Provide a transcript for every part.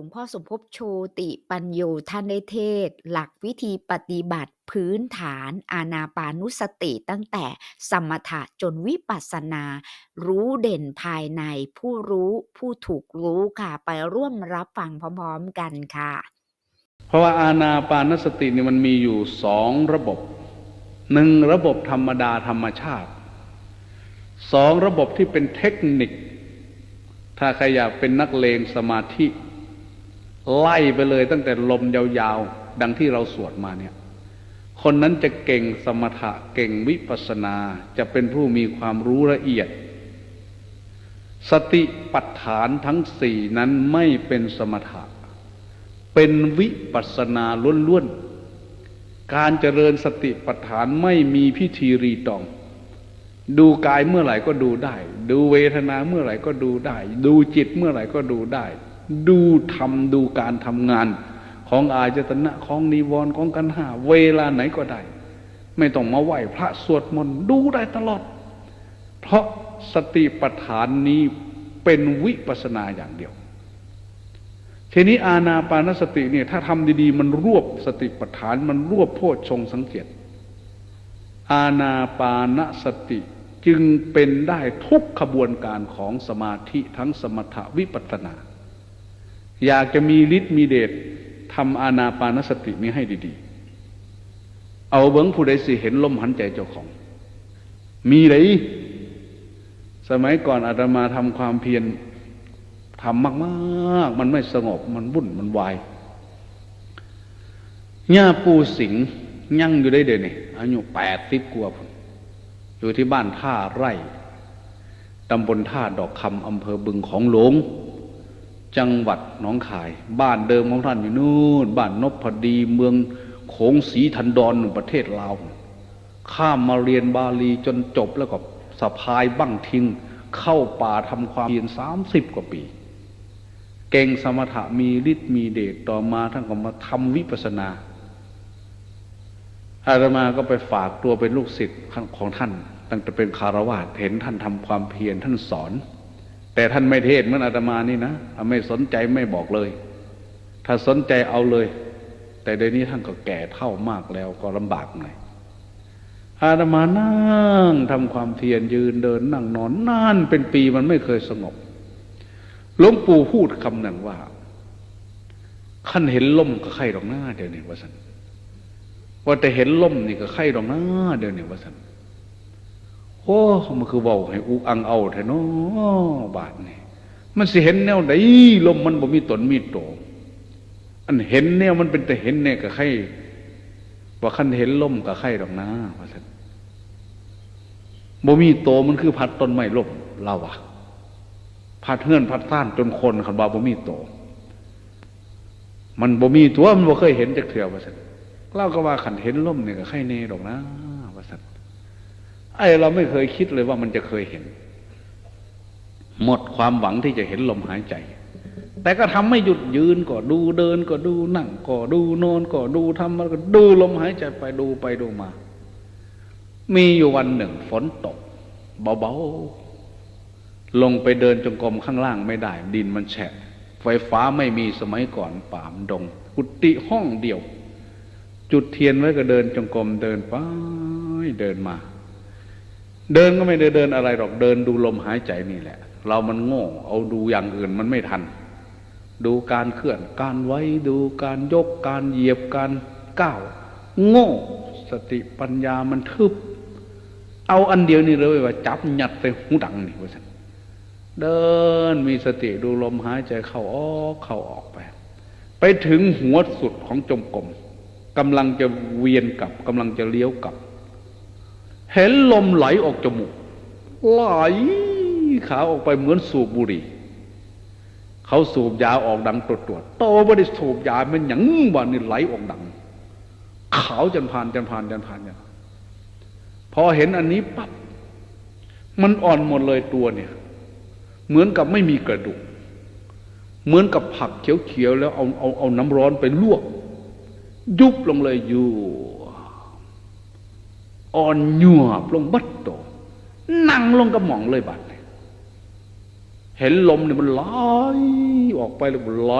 วงพ่อสมภพโชติปัญโยท่านได้เทศ หลักวิธีปฏิบัติพื้นฐานอานาปานุสติตั้งแต่สมถะจนวิปัสสนา รู้เด่นภายในผู้รู้ผู้ถูกรู้ค่ะ ไปร่วมรับฟังพร้อมๆกันค่ะ เพราะว่าอาณาปานสตินี่มันมีอยู่สองระบบหนึ่งระบบธรรมดาธรรมชาติสองระบบที่เป็นเทคนิค ถ้าใครอยากเป็นนักเลงสมาธิ ไล่ไปเลยตั้งแต่ลมยาวๆ ดังที่เราสวดมาเนี่ยคนนั้นจะเก่งสมถะเก่งวิปัสนาจะเป็นผู้มีความรู้ละเอียด สติปัฏฐานทั้งสี่นั้นไม่เป็นสมถะ เป็นวิปัสสนาล้วนๆ การเจริญสติปัฏฐานไม่มีพิธีรีตอง ดูกายเมื่อไหร่ก็ดูได้ ดูเวทนาเมื่อไหร่ก็ดูได้ ดูจิตเมื่อไหร่ก็ดูได้ ดูธรรมดูการทำงาน ของอายตนะของนิวรณ์ของกันหาเวลาไหนก็ได้ ไม่ต้องมาไหว้พระสวดมนต์ดูได้ตลอด เพราะสติปัฏฐานนี้เป็นวิปัสนาอย่างเดียวทีนี้อาณาปานสติเนี่ยถ้าทำดีๆ มันรวบสติปัฏฐานมันรวบโพชฌงสังเกต อาณาปานสติจึงเป็นได้ทุกขบวนการของสมาธิทั้งสมถวิปัสนา อยากจะมีฤทธิ์มีเดชทำอาณาปานสตินี้ให้ดีๆ เอาเบิ้งผู้ใดสิเห็นลมหันใจเจ้าของ มีเลยสมัยก่อนอาตมาทำความเพียรทำมากๆ มันไม่สงบมันวุ่นมันวายย่าปูสิงยั่งอยู่ได้เดี๋ยวนี้อายุแปดสิบกว่าพุ่นอยู่ที่บ้านท่าไร่ตำบลท่าดอกคำอำเภอบึงของหลวง จังหวัดหนองคาย บ้านเดิมของท่านอยู่นู่นบ้านนพดีเมืองโขงศรีทันดรประเทศลาวข้ามมาเรียนบาลีจนจบแล้วก็สะพายบั้งทิ้งเข้าป่าทำความเพียรสามสิบกว่าปี เก่งสมถะมีฤทธิ์มีเดชต่อมาท่านก็มาทำวิปัสสนาอาตมาก็ไปฝากตัวเป็นลูกศิษย์ของท่าน ตั้งแต่เป็นคารวาสเห็นท่านทำความเพียรท่านสอน แต่ท่านไม่เทศเหมือนอาตมานี่นะไม่สนใจไม่บอกเลย ถ้าสนใจเอาเลย แต่เดี๋ยวนี้ท่านก็แก่เท่ามากแล้วก็ลำบากหน่อยอาตมานั่งทำความเพียรยืนเดินนั่งนอนนานเป็นปีมันไม่เคยสงบหลวงปู่พูดคำหนึ่งว่าขั้นเห็นล่มก็ไข่ดอกหน้าเดี๋ยวนี้ว่าสันว่าแต่เห็นล่มนี่ก็ไข่ดอกหน้าเดี๋ยวนี้ว่าสัน โอ้มันคือเบาให้อุกอังเอาแท้เนาะบาทนี่มันสิเห็นแนวไหนลมมันบ่มีตนมีโตอันเห็นแนวมันเป็นแต่เห็นเนี่ยก็ไข่ว่าขั้นเห็นล่มก็ไข่ดอกน้าว่าสันบ่มีโตมันคือพัดต้นไม้ล่มเราอะพัดเฮือนพัดซ่านจนคนขันบาบ่มีโต มันบ่มีตัวมันบ่เคยเห็นจากเถื่อว่าสันเล่าก็ว่าขันเห็นล่มเนี่ยก็ไข่เน่ดอกนะ ไอเราไม่เคยคิดเลยว่ามันจะเคยเห็น หมดความหวังที่จะเห็นลมหายใจ แต่ก็ทำไม่หยุดยืนก็ดูเดินก็ดูนั่งก็ดูนอนก็ดูทำมันก็ดูลมหายใจไปดูไปดูมา มีอยู่วันหนึ่งฝนตก เบาๆลงไปเดินจงกรมข้างล่างไม่ได้ ดินมันแฉะ ไฟฟ้าไม่มีสมัยก่อนป่ามดงกุฏิห้องเดียว จุดเทียนไว้ก็เดินจงกรมเดินไปเดินมา เดินก็ไม่ได้เดินอะไรหรอกเดินดูลมหายใจนี่แหละ เรามันโง่ เอาดูอย่างอื่นมันไม่ทัน ดูการเคลื่อน การไว้ดูการยกการเหยียบการก้าว โง่ สติปัญญามันทึบ เอาอันเดียวนี่เลยว่า จับหยัดใส่หูดังนี่ว่าสันเดินมีสติดูลมหายใจเข้าออกเข้าออกไป ไปถึงหัวสุดของจมกลมกำลังจะเวียนกลับกำลังจะเลี้ยวกลับ เห็นลมไหลออกจมูก ไหลขาออกไปเหมือนสูบบุหรี่เขาสูบยาออกดังตรวจตรวจโตไม่ได้สูบยามันหยังวันนี่ไหลออกดัง ขาวจนผ่านจนผ่านจนผ่านเนี่ยพอเห็นอันนี้ปั๊บมันอ่อนหมดเลยตัวเนี่ย เหมือนกับไม่มีกระดูก เหมือนกับผักเขียวๆแล้วเอาเอาเอาน้ำร้อนไปลวก ยุบลงเลยอยู่ อ่อนหยวบลงบัดโตนั่งลงกระหม่องเลยบัดเห็นลมเนี่ยมันไหลออกไปแล้วมันไหล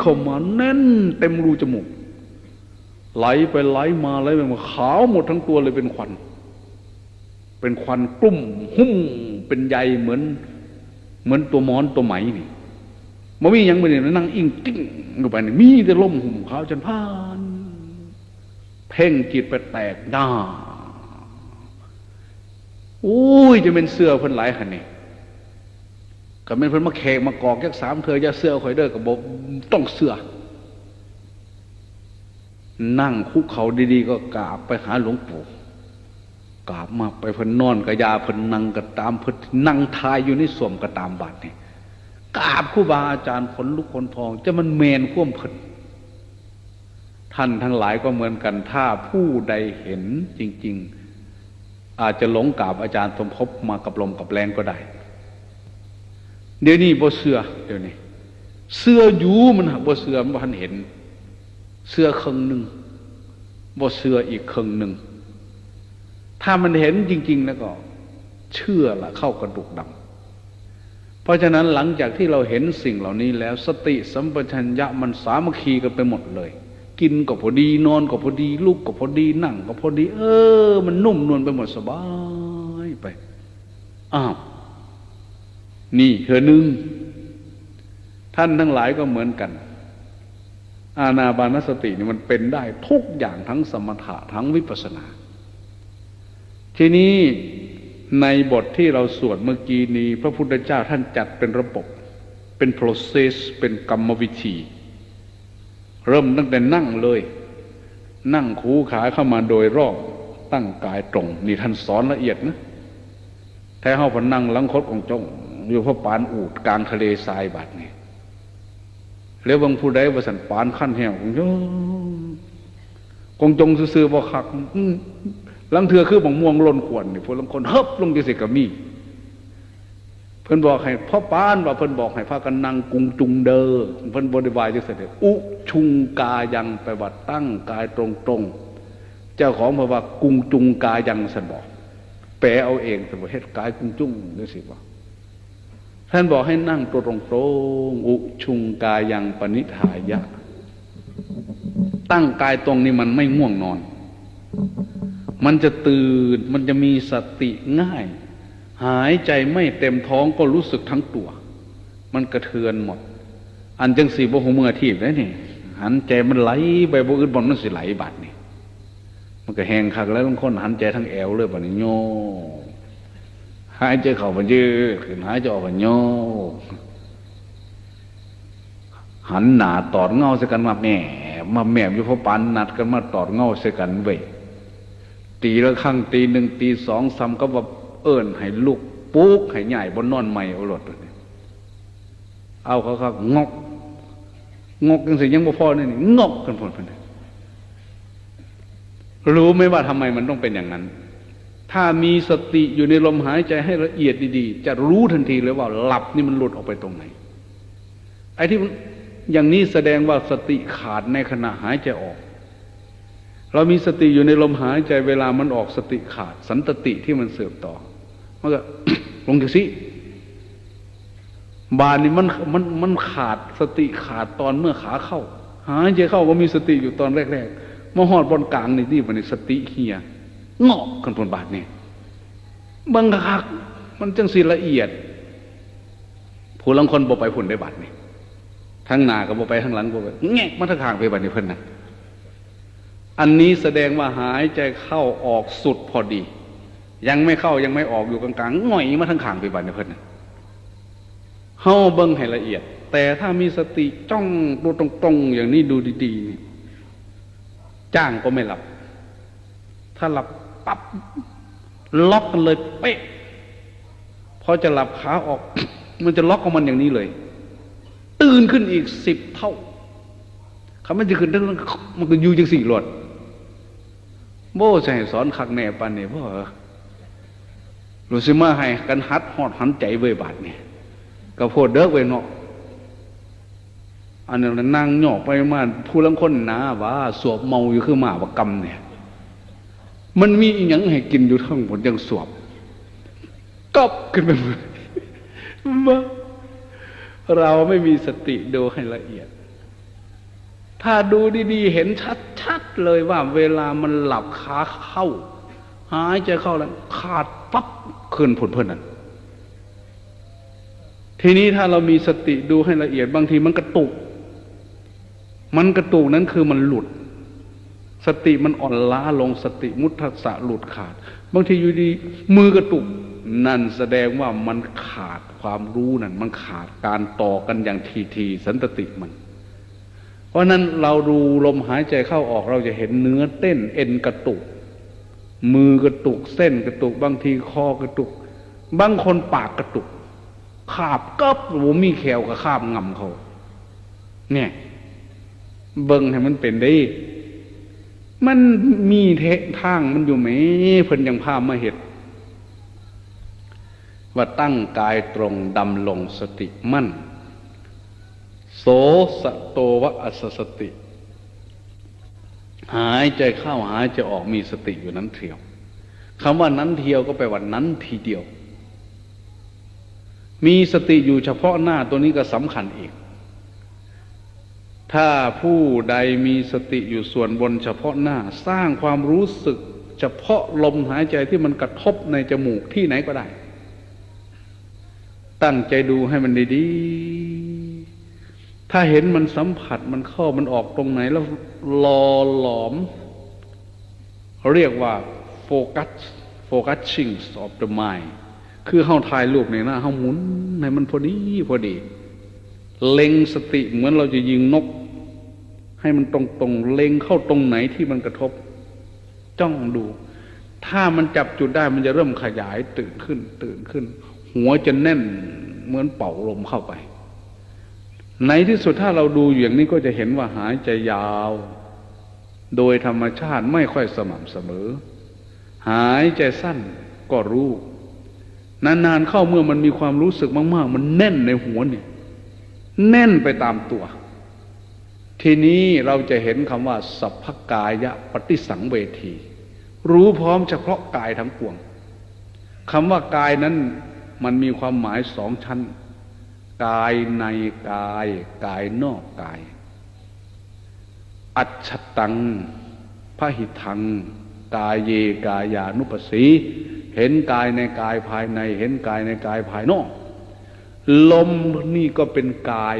เข้ามาแน่น เต็มรูจมูก ไหลไปไหลมาไหลไปมาขาวหมดทั้งตัวเลยเป็นควัน เป็นควันกลุ่ม หุ้มเป็นใยเหมือน เหมือนตัวมอนตัวไหมนี่มันมียังไม่ได้นั่งอิงติ้งเข้าไปนี่มีแต่ลมหุ่มขาวจนผ่าน เพ่งจิตไปแตกหน้า อุ้ยจะเป็นเสื้อเพิ่นหลายหันนี่ก็เป็นเพิ่นมาแขกมากอกยักสามเธอจะเสื้อข่อยเด้อกับบอกต้องเสื้อนั่งคุกเขาดีๆ ก็กราบไปหาหลวงปู่กราบมาไปเพิ่นนอนกระยาเพิ่นนั่งก็ตามเพิ่นนั่งทายอยู่ในสวมก็ตามบาดนี่กราบครูบาอาจารย์ขนลุกขนพอง จะมันเมนข่วมเพิ่นท่านทั้งหลายก็เหมือนกันถ้าผู้ใดเห็นจริง ๆ อาจจะหลงกราบอาจารย์สมภพมากับลมกับแรงก็ได้ เดี๋ยวนี้บ่เสือเดี๋ยวนี้เสื้ออยู่มันหักบ่เสือมันบ่ทันเห็น เสื้อครึ่งหนึ่งบ่เสื้ออีกครึ่งหนึ่งถ้ามันเห็นจริง ๆ แล้วก็ เชื่อละเข้ากระดูกดำเพราะฉะนั้นหลังจากที่เราเห็นสิ่งเหล่านี้แล้วสติสัมปชัญญะมันสามัคคีกันไปหมดเลย กินก็พอดี นอนก็พอดี ลุกก็พอดี นั่งก็พอดี เออ มันนุ่มนวลไปหมดสบายไป อ้าว นี่เธอหนึ่งท่านทั้งหลายก็เหมือนกัน อาณาบานสตินี่มันเป็นได้ทุกอย่างทั้งสมถะทั้งวิปัสนา ทีนี้ในบทที่เราสวดเมื่อกี้นี้ พระพุทธเจ้าท่านจัดเป็นระบบ เป็น process เป็นกรรมวิธี เริ่มตั้งแต่นั่งเลย นั่งคูขาเข้ามาโดยรอบตั้งกายตรง นี่ท่านสอนละเอียดนะแท้เฮาพนั่งหลังคดของจงอยู่พระปานอูดกลางทะเลทรายบาดนี่แล้วบางผู้ใดว่าสันปานขั้นแหวของโยกงจงซื่อๆบ่คักลังเถือคือบังม่วงล่นขวนนี่พวกลางคนเฮิบลงจังสิก็มี เพิ่นบอกให้พ่อปานว่าเพิ่นบอกให้พากันนั่งกุงจุงเดอเพิ่นบริวารจังซี่อุชุงกายังไปว่าตั้งกายตรงๆเจ้าของเพราะว่ากุงจุงกายังสันบอกแปลเอาเองสันบอกเฮ็ดกายกุงจุงจังซี่ว่าท่านบอกให้นั่งตัวตรงๆอุชุงกายังปณิธายะ ตั้งกายตรงนี้มันไม่ง่วงนอน มันจะตื่นมันจะมีสติง่าย หายใจไม่เต็มท้องก็รู้สึกทั้งตัว มันกระเทือนหมด อันจังสีบ่หูมือทีบได้นี่หันใจมันไหลไปบ่อื่นบ่มันสิไหลบัดนี่มันก็แหงคักแล้วบางคนหันใจทั้งแอวเลยบัดนี้โยหายใจเข้าไปยืดขึ้นหายใจออกไปโยหันหนาตอดเงาใส่กันมาแม่มาแม่อยู่พอปันนัดกันมาตอดเงาใส่กันเว้ยตีละครั้งตีหนึ่งตีสองซ้ำก็ว่า เอิญให้ลูกปุ๊กให้ใหญ่บนนอนใหม่เอาหลดเอาเขาเขางอกงอกยังสิยังบ่พอนี่นี่งอกกันพอดเลยรู้ไหมว่าทำไมมันต้องเป็นอย่างนั้น ถ้ามีสติอยู่ในลมหายใจให้ละเอียดดีๆ จะรู้ทันทีเลยว่าหลับนี่มันหลุดออกไปตรงไหน ไอ้ที่อย่างนี้แสดงว่าสติขาดในขณะหายใจออก เรามีสติอยู่ในลมหายใจเวลามันออกสติขาด สันตติที่มันเสืบต่อ มันก็ลงจากสิบานนี่มันมันมันขาดสติขาดตอนเมื่อขาเข้า หายใจเข้าก็มีสติอยู่ตอนแรกๆมาหอดบนกลางนี่ที่มันสติเฮียงอกกันบนบาทนี่บังคักมันจังสีละเอียด ผู้ลังคนบ่ไปผุนได้บาทนี่ทั้งหน้าก็บ่ไปทั้งหลังบ่ไปแงกมาทั้งข้างไปบาทนี่เพิ่นนะอันนี้แสดงว่าหายใจเข้าออกสุดพอดี ยังไม่เข้ายังไม่ออกอยู่กลางๆง่อยมาทั้งขางไปบาทนี่เพิ่นนะเฮาเบิ่งให้ละเอียด แต่ถ้ามีสติจ้องตัวตรงๆ อย่างนี้ดูดีๆนี่จ้างก็ไม่หลับ ถ้าหลับปับ๊บล็อกกันเลยเป๊ะพอจะหลับขาออก มันจะล็อกของมันอย่างนี้เลย ตื่นขึ้นอีกสิบเท่าคำมันจะขึ้นทั้งมันก็อยู่จังสี่หลดโบ้ใส่สอนคักแน่ปันเนี่ยพ่อ รู้สึกมาให้กันฮัดหอดหันใจเว้ยบาดเนี่ยก็โพดเด้อเว้ยเนาะอันนั้นนั่งหยอกไปมาผู้ลังคนหนาว่าสวบเมาอยู่คือหมาประกำเนี่ย มันมีอีหยังให้กินอยู่ทั้งหมดยังสวบกอบขึ้นไปหมดมาเราไม่มีสติดูให้ละเอียด ถ้าดูดีๆ เห็นชัดๆเลยว่าเวลามันหลับขาเข้า หายใจเข้าแล้วขาดปั๊บ ขึ้นผลเพื่อนนั้นทีนี้ถ้าเรามีสติดูให้ละเอียดบางทีมันกระตุก มันกระตุกนั้นคือมันหลุด สติมันอ่อนล้าลงสติมุทัสสะหลุดขาด บางทีอยู่ดีมือกระตุก นั่นแสดงว่ามันขาดความรู้นั่น มันขาดการต่อกันอย่างทีทีสันตติมัน เพราะนั้นเราดูลมหายใจเข้าออกเราจะเห็นเนื้อเต้นเอ็นกระตุก มือกระตุกเส้นกระตุก บางทีคอกระตุก บางคนปากกระตุกขาบก็โอ้มีแขวกับขาบงำเขา เนี่ย เบิ่งให้มันเป็นได้ มันมีเททางมันอยู่ไหมเพิ่นยังพามาเห็ดว่าตั้งกายตรงดำลงสติมั่น โสสโตวะอสสติ หายใจเข้าหายใจออกมีสติอยู่นั้นเทียวคำว่านั้นเทียวก็แปลว่านั้นทีเดียว มีสติอยู่เฉพาะหน้าตัวนี้ก็สำคัญอีก ถ้าผู้ใดมีสติอยู่ส่วนบนเฉพาะหน้า สร้างความรู้สึก เฉพาะลมหายใจที่มันกระทบในจมูกที่ไหนก็ได้ ตั้งใจดูให้มันดีๆ ถ้าเห็นมันสัมผัสมันเข้ามันออกตรงไหนแล้วรอหลอม เรียกว่าโฟกัส focusing of the mind คือเข้าถ่ายรูปในหน้าเข้าหมุนให้มันพอดีพอดี เล็งสติเหมือนเราจะยิงนก ให้มันตรงๆเล็งเข้าตรงไหนที่มันกระทบ จ้องดู ถ้ามันจับจุดได้มันจะเริ่มขยายตื่นขึ้น ตื่นขึ้น หัวจะแน่นเหมือนเป่าลมเข้าไป ในที่สุดถ้าเราดูอย่างนี้ก็จะเห็นว่าหายใจยาว โดยธรรมชาติไม่ค่อยสม่ำเสมอ หายใจสั้นก็รู้ นานๆเข้าเมื่อมันมีความรู้สึกมากๆ มันแน่นในหัวเนี่ย แน่นไปตามตัว ทีนี้เราจะเห็นคำว่า สัพพกายะปฏิสังเวที รู้พร้อมเฉพาะกายทั้งปวงคำว่ากายนั้นมันมีความหมายสองชั้น กายในกาย กายนอกกาย อัจฉตังพระหิทัง กายเยกายานุปสี เห็นกายในกายภายใน เห็นกายในกายภายนอก ลมนี่ก็เป็นกาย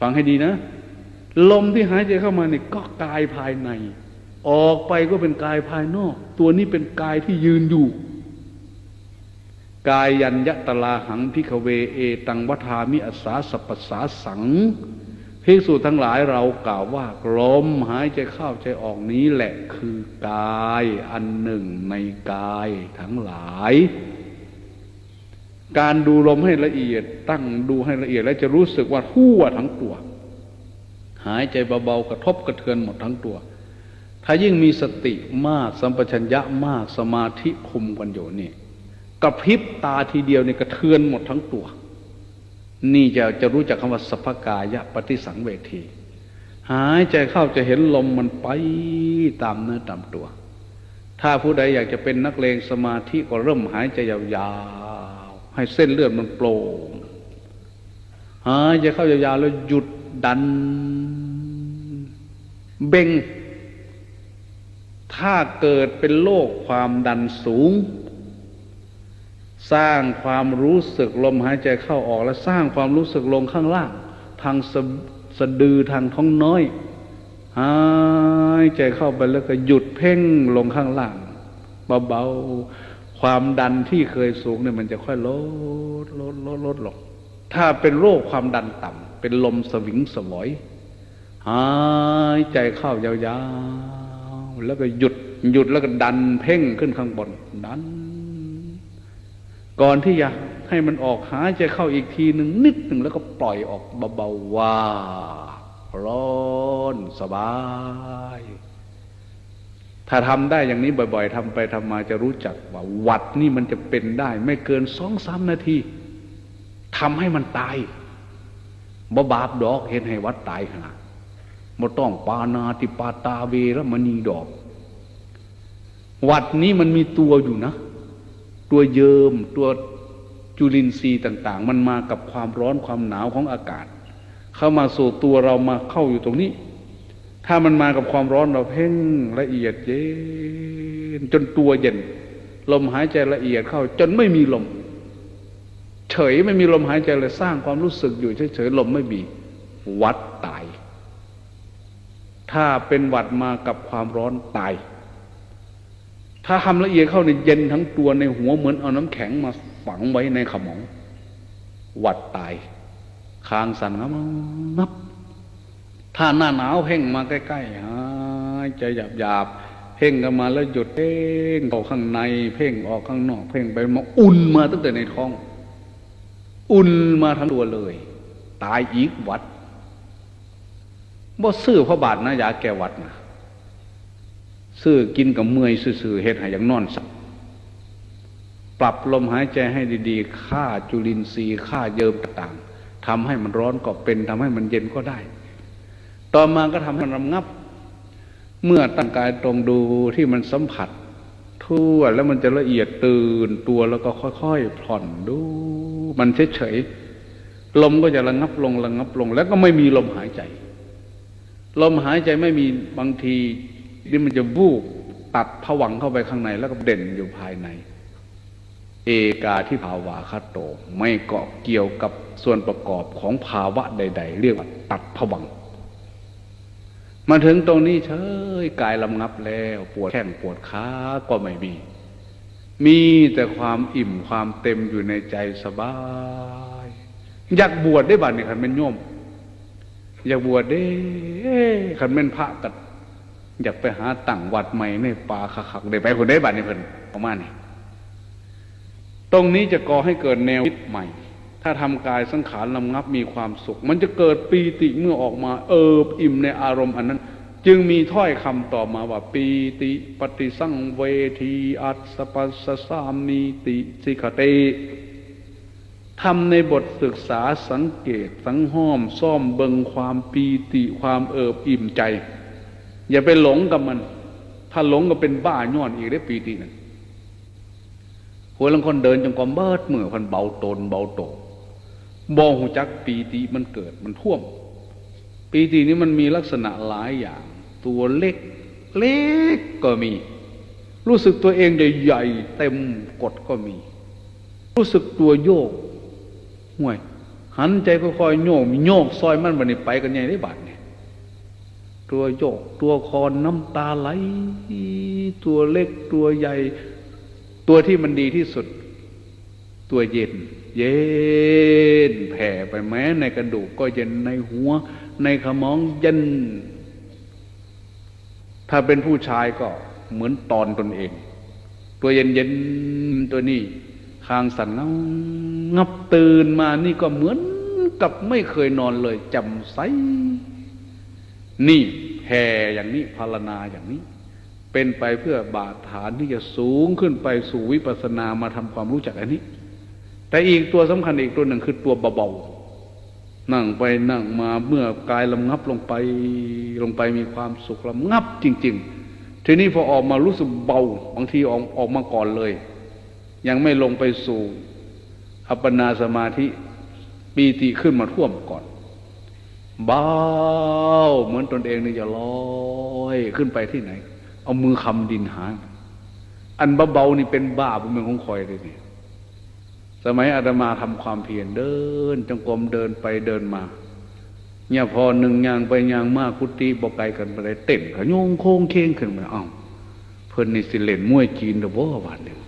ฟังให้ดีนะ ลมที่หายใจเข้ามานี่ก็กายภายใน ออกไปก็เป็นกายภายนอก ตัวนี้เป็นกายที่ยืนอยู่ กายยัญยตลาหังพิขเวเอ ตังวัามิอัสสาสปัสสาสังภิกษุทั้งหลายเรากล่าวว่าลมหายใจเข้าใจออกนี้แหละคือกายอันหนึ่งในกายทั้งหลาย การดูลมให้ละเอียด ตั้งดูให้ละเอียด แล้วจะรู้สึกว่าทั่วทั้งตัว หายใจเบาๆกระทบกระเทือนหมดทั้งตัว ถ้ายิ่งมีสติมากสัมปชัญญะมากสมาธิคุมกันอยู่นี่ กระพริบตาทีเดียวนี่กระเทือนหมดทั้งตัว นี่จะจะรู้จักคำว่าสัพกายะปฏิสังเวที หายใจเข้าจะเห็นลมมันไปตามเนื้อตามตัว ถ้าผู้ใดอยากจะเป็นนักเลงสมาธิก็เริ่มหายใจยาวๆ ให้เส้นเลือดมันโปร่งหายใจเข้ายาวๆแล้วหยุดดัน เบ่ง ถ้าเกิดเป็นโรคความดันสูง สร้างความรู้สึกลมหายใจเข้าออก และสร้างความรู้สึกลงข้างล่าง ทางสะสะดือทางท้องน้อยหายใจเข้าไปแล้วก็หยุดเพ่งลงข้างล่างเบาๆความดันที่เคยสูงเนี่ยมันจะค่อยลดลดลดลดลงถ้าเป็นโรคความดันต่ำเป็นลมสวิงสวอยหายใจเข้ายาวๆแล้วก็หยุดหยุดแล้วก็ดันเพ่งขึ้นข้างบนดัน ก่อนที่จะให้มันออกหายใจเข้าอีกทีหนึ่งนิดหนึ่งแล้วก็ปล่อยออกเบาๆว่าร้อนสบาย ถ้าทำได้อย่างนี้บ่อย ๆทำไปทำมาจะรู้จักว่าหวัดนี่มันจะเป็นได้ ไม่เกินสองสามนาทีทำให้มันตายบ่บาปดอกเห็นให้วัดตายหาบ่ต้องปานาติปาตาเวรมณีดอก วัดนี้มันมีตัวอยู่นะ ตัวเยิมตัวจุลินทรีย์ต่าง ๆ มันมากับความร้อนความหนาวของอากาศ เข้ามาสู่ตัวเรามาเข้าอยู่ตรงนี้ ถ้ามันมากับความร้อนเราเพ่งละเอียดเย็นจนตัวเย็น ลมหายใจละเอียดเข้า จนไม่มีลม เฉยไม่มีลมหายใจเลยสร้างความรู้สึกอยู่เฉยๆลมไม่มีวัดตาย ถ้าเป็นวัดมากับความร้อนตาย ถ้าทำละเอียดเข้าในเย็นทั้งตัวในหัวเหมือนเอาน้ำแข็งมาฝังไว้ในขมอง หวัดตายคางสั่นงับงับ ถ้าหน้าหนาวเพ่งมาใกล้ๆหายใจหยาบๆเพ่งกันมาแล้วหยุดเพ่งออกข้างใน เพ่งออกข้างนอก เพ่งไปมาอุ่นมาตั้งแต่ในท้อง อุ่นมาทั้งตัวเลย ตายอีกวัดบ่ซื้อพระบาทนะยาแก้วัดนะ ซื้อกินกับเมื่อยซื่อเฮ็ดให้อย่างนอนสักปรับลมหายใจให้ดีๆฆ่าจุลินทรีย์ฆ่าเยิมต่างๆทำให้มันร้อนก็เป็นทำให้มันเย็นก็ได้ ต่อมาก็ทำให้มันระงับ เมื่อตั้งกายตรงดูที่มันสัมผัส ทั่วแล้วมันจะละเอียดตื่นตัวแล้วก็ค่อยๆผ่อนดู มันเฉยๆลมก็จะระงับลงระงับลง แล้วก็ไม่มีลมหายใจ ลมหายใจไม่มีบางที นี่มันจะวูบตัดผวังเข้าไปข้างในแล้วก็เด่นอยู่ภายใน เอกาที่ภาวาคาโต ไม่เกาะเกี่ยวกับส่วนประกอบของภาวะใด ๆ เรียกว่าตัดผวัง มาถึงตรงนี้เฉยกายลำงับแล้ว ปวดแข้งปวดขาก็ไม่มี มีแต่ความอิ่มความเต็มอยู่ในใจสบาย อยากบวชได้บัดนี่คันเป็นโยมอยากบวชได้คันเป็นพระกัด อยากไปหาตั้งวัดใหม่ในป่าคักๆได้ไปคนได้บัดนี่เพิ่นประมาณนี้ตรงนี้จะก่อให้เกิดแนวคิดใหม่ ถ้าทำกายสังขารลำงับมีความสุข มันจะเกิดปีติเมื่อออกมาเอิบอิ่มในอารมณ์อันนั้น จึงมีถ้อยคำต่อมาว่าปีติปฏิสังเวทีอัสปัสสามีติสิกเตทำในบทศึกษาสังเกตสังห้อมซ่อมเบิงความปีติความเอิบอิ่มใจ อย่าไปหลงกับมัน ถ้าหลงก็เป็นบ้าย้อนอีกได้ปีตินั่นหัวลังคนเดินจงกรมเบิดมือพันเบาตนเบาโตบองหูจักปีติมันเกิดมันท่วม ปีตินี้มันมีลักษณะหลายอย่าง ตัวเล็ก เล็กก็มี รู้สึกตัวเองใหญ่ๆเต็มกดก็มี รู้สึกตัวโยกห่วยหันใจค่อยๆโยกมีโยกซอยมันบันนี้ไปกันใหญ่ได้บาดเนี่ย ตัวโยก ตัวคอนน้ำตาไหล ตัวเล็กตัวใหญ่ ตัวที่มันดีที่สุด ตัวเย็น เย็นแผ่ไปแม้ในกระดูกก็เย็นในหัว ในขมองเย็น ถ้าเป็นผู้ชายก็เหมือนตอนตนเอง ตัวเย็นเย็นตัวนี้คางสั่นงับงับตื่นมานี่ก็เหมือนกับไม่เคยนอนเลยจำใส นี่แผ่อย่างนี้ภาวนาอย่างนี้ เป็นไปเพื่อบาดฐานที่จะสูงขึ้นไปสู่วิปัสสนามาทำความรู้จักอันนี้ แต่อีกตัวสำคัญอีกตัวหนึ่งคือตัวเบาๆนั่งไปนั่งมาเมื่อกายลำงับลงไปลงไปมีความสุขลำงับจริง ๆ ทีนี้พอออกมารู้สึกเบาบางทีออกออกมาก่อนเลย ยังไม่ลงไปสู่อัปปนาสมาธิปีติขึ้นมาท่วมก่อน เบาเหมือนตนเองนี่จะลอยขึ้นไปที่ไหน เอามือคำดินหาอันเบาๆนี่เป็นบ้าเป็นเมืองของคอยเลยนี่สมัยอาตมาทำความเพียรเดินจงกรมเดินไปเดินมาเนี่ยพอหนึ่งยางไปยางมากกุฏิบอกไกลกันไปเลยเต้นขยงโค้งเค้งขึ้นมาอ้าเพิ่นนี่สิเล่นมวยจีนเด้อบ่วันหนึ่ง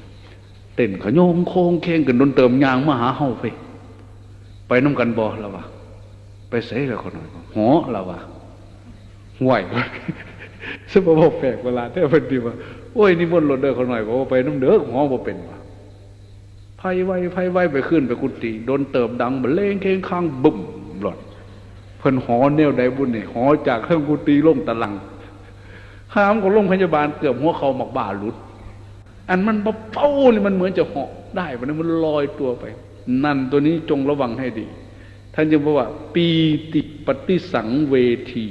เต้นขยงโค้งเค้งกันโดนเติมยางมาหาเฮาไป ไปน้ำกันบ่ละวะ ไปเสยแล้วคนหน่อยหอละวะห่วยซึ่งบ่บอกแปลกเวลาแต่เพิ่นดีว่าโอ้ยนี่มนต์รถเด้อคนหน่อยบอกว่าไปน้ำเด้อหอบ่เป็นว่ะไผไว้ไผไว้ไปขึ้นไปกุฏิโดนเติมดังบเลงเคงข้างบึ้มหลอดเพิ่นหอแนวใดบุญนี่หอจากเครื่องกุฏิลงตะลังห้ามก็ลงพยาบาลเกือบหัวเขาหมักบ้าหลุด อันมันเบาๆนี่มันเหมือนจะเหาะได้มันมันลอยตัวไป นั่นตัวนี้จงระวังให้ดี ท่านจะบอกว่า ปีติปฏิสังเวที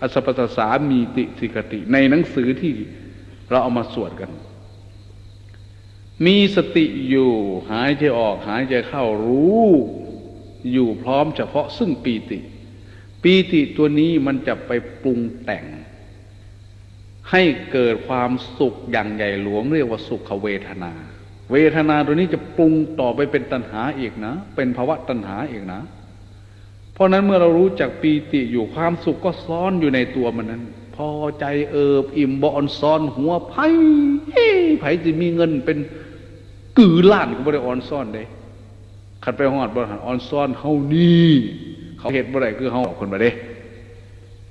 อสปสสามีติสิกติ ในหนังสือที่เราเอามาสวดกัน มีสติอยู่ หายใจออกหายใจเข้ารู้ อยู่พร้อมเฉพาะซึ่งปีติ ปีติตัวนี้มันจะไปปรุงแต่ง ให้เกิดความสุขอย่างใหญ่หลวงเรียกว่าสุขเวทนาเวทนาตัวนี้จะปรุงต่อไปเป็นตัณหาอีกนะ เป็นภาวะตัณหาอีกนะ เพราะนั้นเมื่อเรารู้จักปีติอยู่ความสุขก็ซ้อนอยู่ในตัวมันนั้น พอใจเอิบอิ่มบอนซ้อนหัวไผ่ไผ่จะมีเงินเป็นกือล้านก็บ่ได้ออนซ่อนได้ขัดไปหอดบริหารออนซ่อนเฮานี่เขาเห็ดบ่ได้คือเฮาคนมาเด้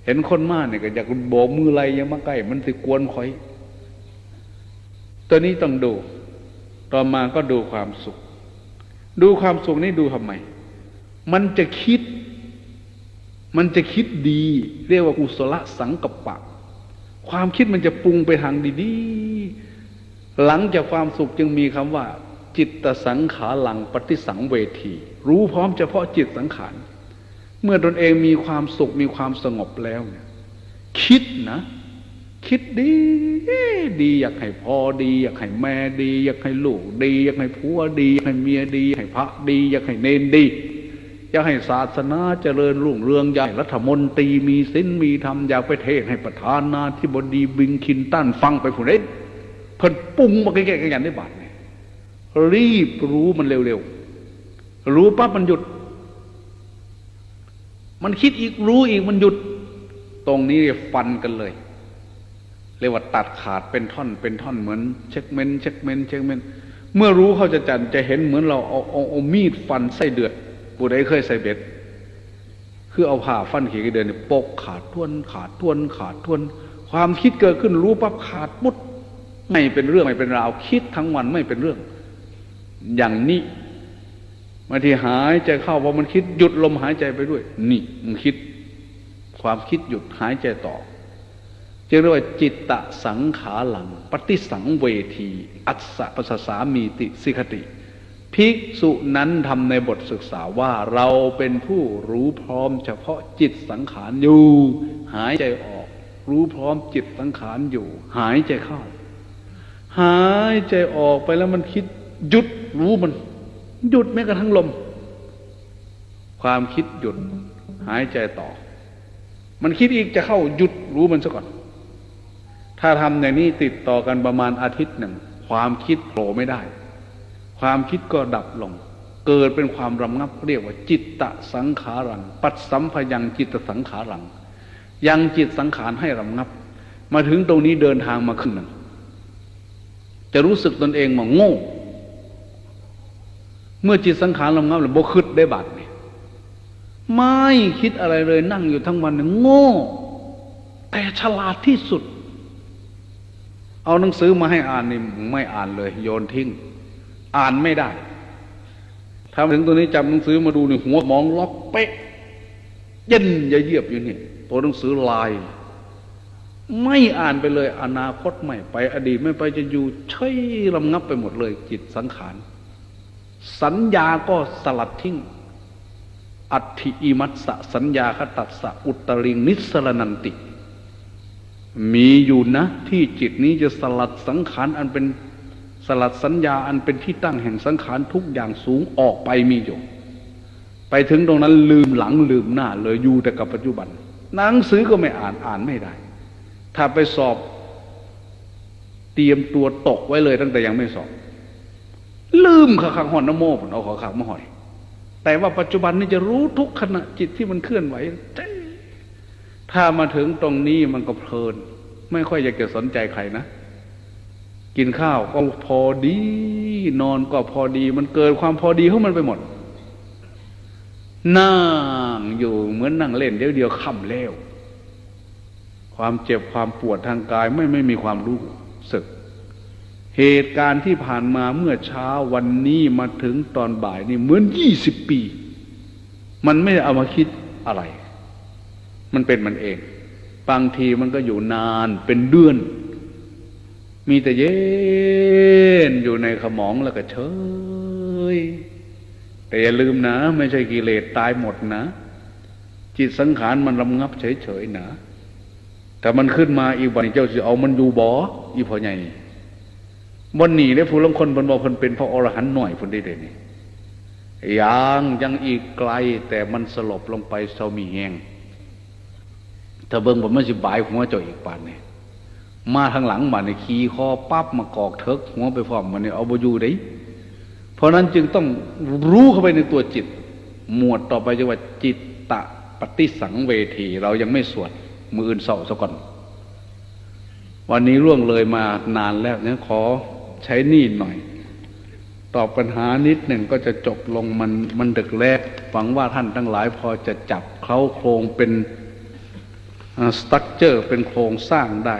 เห็นคนมาเนี่ยก็อยากโบกมือไรยังมาใกล้มันสิกวนคอย ตัวนี้ต้องดู ต่อมาก็ดูความสุข ดูความสุขนี่ดูทำไม มันจะคิด มันจะคิดดี เรียกว่ากุศลสังกัปปะ ความคิดมันจะปรุงไปทางดีๆ หลังจากความสุขจึงมีคำว่า จิตตสังขาหลังปฏิสังเวที รู้พร้อมเฉพาะจิตสังขาร เมื่อตนเองมีความสุขมีความสงบแล้วเนี่ยคิดนะ คิดดี ดีอยากให้พ่อดี อยากให้แม่ดี อยากให้ลูกดี อยากให้ผัวดี อยากให้เมียดีให้พระดี อยากให้เนนดี อยากให้ศาสนาเจริญรุ่งเรืองใหญ่รัฐมนตรีมีศีลมีธรรมอยากไปเทศให้ประธานาธิบดีบิงคินตันฟังไปผู้ใดเพิ่นปรุงมาแก่ๆกันได้บาดเนี่ยรีบรู้มันเร็วๆ รู้ปั๊บมันหยุด มันคิดอีกรู้อีกมันหยุด ตรงนี้เรียฟันกันเลยเรียกว่าตัดขาดเป็นท่อนเป็นท่อนเหมือน เช็คเมนเช็คเมนเช็คเมนเมื่อรู้เขาจะจันจะเห็นเหมือนเราเอาเอาเอามีดฟันไส้เดือด ผู้ใดเคยใส่เบ็ด คือเอาผ่าฟันเขีกเดือนเนี่ยปกขาดทวนขาดทวนขาดทวน ความคิดเกิดขึ้นรู้ปั๊บขาดมุดไม่เป็นเรื่องไม่เป็นราวคิดทั้งวันไม่เป็นเรื่อง อย่างนี้บาที่หายใจเข้าพอมันคิดหยุดลมหายใจไปด้วย นี่มันคิด ความคิดหยุดหายใจต่อจึงเรียกว่าจิตตะสังขาหลัง ปฏิสังเวที อัสสะปสสามีติสิกติ ภิกษุนั้นทำในบทศึกษาว่าเราเป็นผู้รู้พร้อมเฉพาะจิตสังขารอยู่ หายใจออก รู้พร้อมจิตสังขารอยู่ หายใจเข้า หายใจออกไปแล้วมันคิดหยุดรู้มัน หยุดแม้กระทั่งลม ความคิดหยุด หายใจต่อ มันคิดอีกจะเข้าหยุดรู้มันซะก่อน ถ้าทำอย่างนี้ติดต่อกันประมาณอาทิตย์หนึ่ง ความคิดโผล่ไม่ได้ ความคิดก็ดับลง เกิดเป็นความรำงับเรียกว่า จิตตะสังขารัง ปัดสัมพยังจิตตสังขารัง ยังจิตสังขารให้รำงับ มาถึงตรงนี้เดินทางมาครึ่งหนึ่งจะรู้สึกตนเองว่าโง่ เมื่อจิตสังขารรำงับแล้วบกคึดได้บัตรเนี่ยไม่คิดอะไรเลยนั่งอยู่ทั้งวันโง่ แต่ฉลาดที่สุด เอาหนังสือมาให้อ่านนี่ไม่อ่านเลย โยนทิ้ง อ่านไม่ได้ถ้าถึงตัวนี้จำหนังสือมาดูนี่หัวมองล็อกเป๊ะเย็นยาเยียบอยู่นี่ตัวหนังสือลาย ไม่อ่านไปเลย อนาคตไม่ไป อดีตไม่ไปจะอยู่เฉยลำงับไปหมดเลย จิตสังขาร สัญญาก็สลัดทิ้ง อัตถิอิมัตสะสัญญาคตัสสะอุตตริงนิสรนันติ มีอยู่นะ ที่จิตนี้จะสลัดสังขารอันเป็น สลัดสัญญาอันเป็นที่ตั้งแห่งสังขารทุกอย่างสูงออกไปมีอยู่ ไปถึงตรงนั้นลืมหลังลืมหน้าเลยอยู่แต่กับปัจจุบัน หนังสือก็ไม่อ่านอ่านไม่ได้ ถ้าไปสอบเตรียมตัวตกไว้เลยตั้งแต่ยังไม่สอบ ลืมขาขังหอนน้ำโมผมเอาขาขังมาหอย แต่ว่าปัจจุบันนี้จะรู้ทุกขณะจิตที่มันเคลื่อนไหวถ้ามาถึงตรงนี้มันก็เพลิน ไม่ค่อยอยากจะสนใจใครนะ กินข้าวก็พอดี นอนก็พอดี มันเกิดความพอดีของมันไปหมด นั่งอยู่เหมือนนั่งเล่นเดี๋ยวเดียวค่ำแล้วความเจ็บความปวดทางกายไม่ไม่มีความรู้สึก เหตุการณ์ที่ผ่านมาเมื่อเช้าวันนี้มาถึงตอนบ่ายนี่เหมือนยี่สิบปี มันไม่เอามาคิดอะไร มันเป็นมันเอง บางทีมันก็อยู่นานเป็นเดือน มีแต่เย็นอยู่ในขมองแล้วก็เฉย แต่อย่าลืมนะ ไม่ใช่กิเลสตายหมดนะ จิตสังขารมันรำงับเฉยๆนะแต่มันขึ้นมาอีกวันเจ้าสิเอามันอยู่บ่ออีพอใหญ่บนหนีได้ผู้ลงคนบนบอกคนเป็นพระอรหันต์หน่อยคนได้เดยนี่ยังยังอีกไกล แต่มันสลบลงไปเศร้ามีแหงถ้าเบิ่งผมมันสิบายหัวเจ้าอีกปานนี่ มาทางหลังมาในขี่คอปั๊บมากอกเถิกหัวไปพร้อมมันเนี่ยเอาบอยู่ได้เพราะนั้นจึงต้องรู้เข้าไปในตัวจิต หมวดต่อไปจะว่าจิตตะปฏิสังเวที เรายังไม่สวดมืออื่นเสาซะก่อน วันนี้ร่วงเลยมานานแล้วเนี่ยขอใช้นี่หน่อย ตอบปัญหานิดหนึ่งก็จะจบลงมันมันดึกแล้วหวังว่าท่านทั้งหลายพอจะจับเคล้าโครงเป็นสตั๊กเจอร์เป็นโครงสร้างได้